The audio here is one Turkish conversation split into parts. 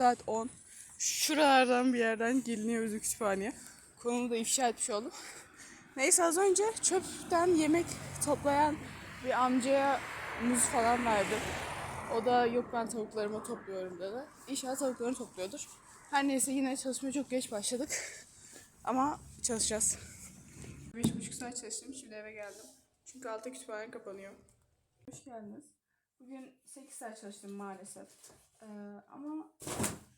Saat 10. Şuralardan bir yerden geliniyor bizim kütüphaneye. Konumu da ifşa etmiş oldum. Neyse az önce çöpten yemek toplayan bir amcaya muz falan verdim. O da yok ben tavuklarımı topluyorum dedi. İnşallah tavuklarını topluyordur. Her neyse yine çalışmaya çok geç başladık. Ama çalışacağız. Beş buçuk saat çalıştım. Şimdi eve geldim. Çünkü altta kütüphane kapanıyor. Hoş geldiniz. Bugün 8 saat çalıştım maalesef. Ee, ama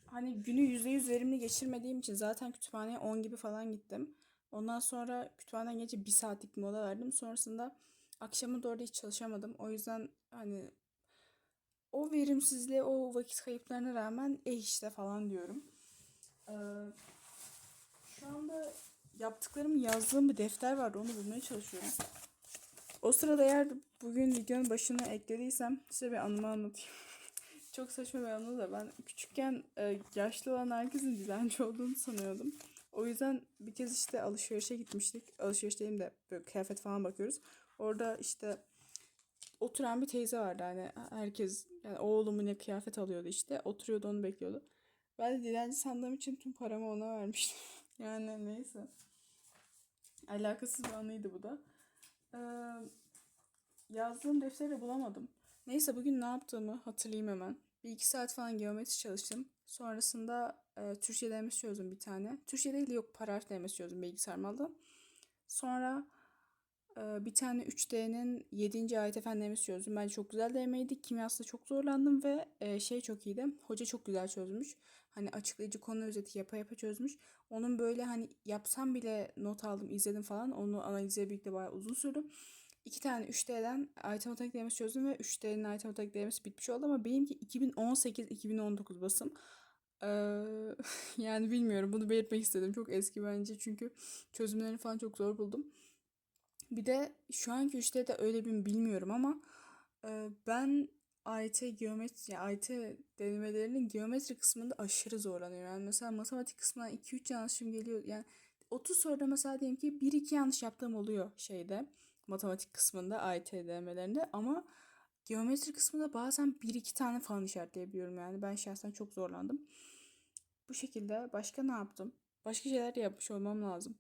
hani günü %100 verimli geçirmediğim için zaten kütüphaneye 10 gibi falan gittim. Ondan sonra kütüphaneden gelince bir saatlik mola verdim. Sonrasında akşama doğru hiç çalışamadım. O yüzden hani o verimsizliğe, o vakit kayıplarına rağmen eh işte falan diyorum. Ee, şu anda yaptıklarımı yazdığım bir defter vardı. Onu bulmaya çalışıyorum. O sırada eğer bugün videonun başına eklediysem size bir anımı anlatayım. Çok saçma bir anı da ben küçükken e, yaşlı olan herkesin dilenci olduğunu sanıyordum. O yüzden bir kez işte alışverişe gitmiştik. Alışveriş değil de böyle kıyafet falan bakıyoruz. Orada işte oturan bir teyze vardı hani herkes yani oğlumu ne kıyafet alıyordu işte. Oturuyordu onu bekliyordu. Ben de dilenci sandığım için tüm paramı ona vermiştim. yani neyse. Alakasız bir anıydı bu da. Ee, yazdığım defteri de bulamadım. Neyse bugün ne yaptığımı hatırlayayım hemen. Bir iki saat falan geometri çalıştım. Sonrasında e, Türkçe denemesi çözdüm bir tane. Türkçe değil de yok para harf denemesi çözdüm bilgisayar malda. Sonra e, bir tane 3D'nin 7. ayet efendi denemesi çözdüm. Bence çok güzel denemeydi. Kimyasında çok zorlandım ve e, şey çok iyiydi. Hoca çok güzel çözmüş. Hani açıklayıcı konu özeti yapa yapa çözmüş. Onun böyle hani yapsam bile not aldım, izledim falan. Onu analize birlikte bayağı uzun sürdü. İki tane 3D'den ayet matematik denemesi çözdüm ve 3D'nin ayet matematik denemesi bitmiş oldu ama benimki 2018-2019 basım. Ee, yani bilmiyorum bunu belirtmek istedim. Çok eski bence çünkü çözümlerini falan çok zor buldum. Bir de şu anki 3D'de öyle bir bilmiyorum ama e, ben AYT geometri, yani AYT denemelerinin geometri kısmında aşırı zorlanıyorum. Yani mesela matematik kısmından 2-3 yanlışım geliyor. Yani 30 soruda mesela diyelim ki 1-2 yanlış yaptığım oluyor şeyde matematik kısmında AYT denemelerinde ama geometri kısmında bazen 1-2 tane falan işaretleyebiliyorum yani. Ben şahsen çok zorlandım. Bu şekilde başka ne yaptım? Başka şeyler de yapmış olmam lazım.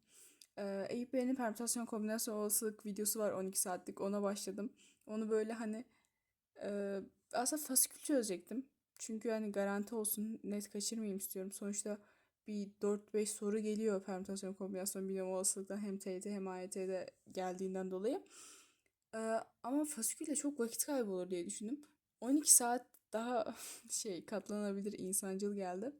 Ee, permütasyon kombinasyon olasılık videosu var 12 saatlik. Ona başladım. Onu böyle hani e, aslında fasikül çözecektim. Çünkü hani garanti olsun net kaçırmayayım istiyorum. Sonuçta bir 4-5 soru geliyor permütasyon kombinasyon binom olasılıktan hem TYT hem AYT'de geldiğinden dolayı. Ee, ama fasikülle çok vakit kaybı olur diye düşündüm. 12 saat daha şey katlanabilir insancıl geldi.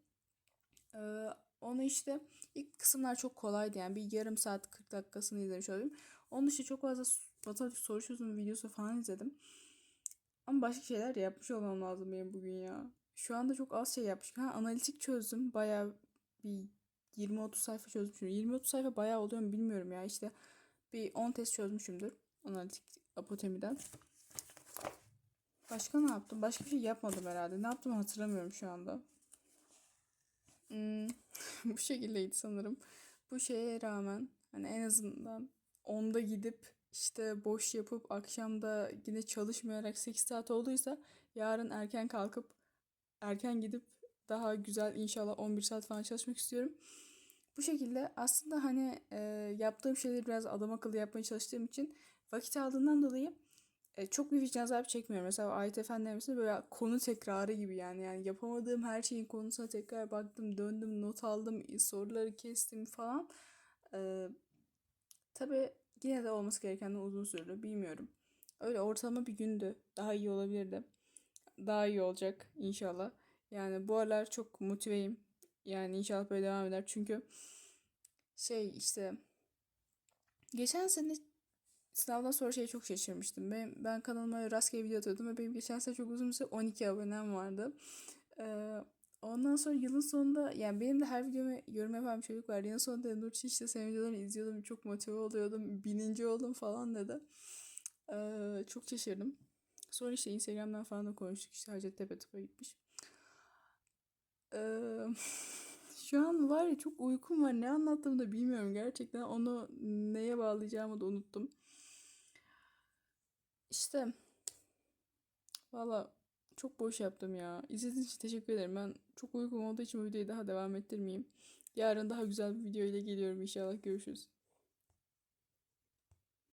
Ee, onu işte ilk kısımlar çok kolaydı yani bir yarım saat 40 dakikasını izlemiş olayım. Onun dışında çok fazla matematik soru çözüm videosu falan izledim. Ama başka şeyler yapmış olmam lazım benim bugün ya. Şu anda çok az şey yapmışım. Ha, analitik çözdüm. Bayağı bir 20-30 sayfa çözmüşüm. 20-30 sayfa bayağı oluyor mu bilmiyorum ya. İşte bir 10 test çözmüşümdür. Analitik apotemiden. Başka ne yaptım? Başka bir şey yapmadım herhalde. Ne yaptım hatırlamıyorum şu anda. Hmm, bu şekildeydi sanırım. Bu şeye rağmen hani en azından onda gidip işte boş yapıp akşamda yine çalışmayarak 8 saat olduysa yarın erken kalkıp erken gidip daha güzel inşallah 11 saat falan çalışmak istiyorum. Bu şekilde aslında hani e, yaptığım şeyleri biraz adam akıllı yapmaya çalıştığım için vakit aldığından dolayı e, çok bir vicdan azabı çekmiyorum. Mesela Ayet Efendi'nin böyle konu tekrarı gibi yani. Yani yapamadığım her şeyin konusuna tekrar baktım, döndüm, not aldım, soruları kestim falan. E, tabii yine de olması gerekenden uzun sürdü. Bilmiyorum. Öyle ortalama bir gündü. Daha iyi olabilirdi. Daha iyi olacak inşallah. Yani bu aralar çok motiveyim. Yani inşallah böyle devam eder. Çünkü şey işte geçen sene sınavdan sonra şey çok şaşırmıştım. Ben, ben kanalıma rastgele video atıyordum ve benim geçen sene çok uzun bir süre 12 abonem vardı. Ee, ondan sonra yılın sonunda yani benim de her videoma yorum yapan bir çocuk var. Yılın sonunda Nurçin işte senin izliyordum. Çok motive oluyordum. Bininci oldum falan dedi. Ee, çok şaşırdım. Sonra işte Instagram'dan falan da konuştuk. İşte Hacettepe tıpa gitmiş. Şu an var ya çok uykum var. Ne anlattığımı da bilmiyorum gerçekten. Onu neye bağlayacağımı da unuttum. İşte valla Çok boş yaptım ya. İzlediğiniz için teşekkür ederim. Ben çok uykum olduğu için bu videoyu daha devam ettirmeyeyim. Yarın daha güzel bir video ile geliyorum inşallah. Görüşürüz.